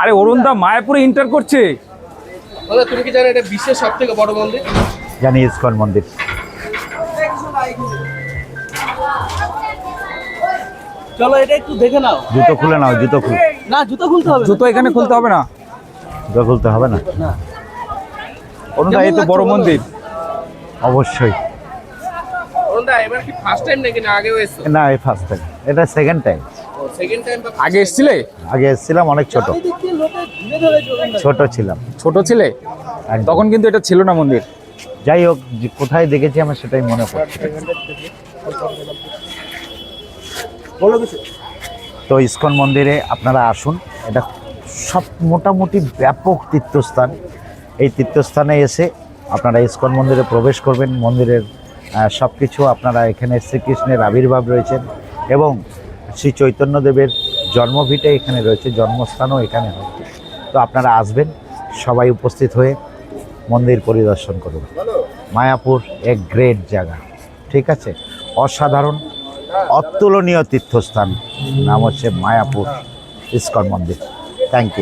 আরে অরুণ দা মায়াপুরে ইন্টার করছে। দাদা তুমি কি জানো এটা বিশ্বের সব থেকে বড় মন্দির? জানি ইস্কন মন্দির। চলো এটা একটু দেখে নাও। জুতো খুলে নাও জুতো খুলে। না জুতো খুলতে হবে জুতো এখানে খুলতে হবে না? জুতো খুলতে হবে না? অরুণ দা এই তো বড় মন্দির। অবশ্যই। অরুণ দা এবার কি ফার্স্ট টাইম নাকি না আগেও এসছো? না এই ফার্স্ট টাইম এটা সেকেন্ড টাইম আগে এসছিলে? আগে এসেছিলাম অনেক ছোট। ছোট ছিলাম। ছোট ছিলে। তখন কিন্তু এটা ছিল না মন্দির। যাই হোক যে কোথায় দেখেছি আমার সেটাই মনে পড়ছে তো ইস্কন মন্দিরে আপনারা আসুন। এটা সব মোটামুটি ব্যাপক তীর্থস্থান। এই তীর্থস্থানে এসে আপনারা ইস্কন মন্দিরে প্রবেশ করবেন। মন্দিরের সব কিছু আপনারা এখানে শ্রীকৃষ্ণের আবির্ভাব রয়েছেন এবং শ্রী চৈতন্যদেবের জন্মভিটা এখানে রয়েছে, জন্মস্থানও এখানে হয় তো আপনারা আসবেন, সবাই উপস্থিত হয়ে মন্দির পরিদর্শন করুন। মায়াপুর এক গ্রেট জায়গা, ঠিক আছে? অসাধারণ, অতুলনীয় তীর্থস্থান, নাম হচ্ছে মায়াপুর ইস্কন মন্দির। Thank you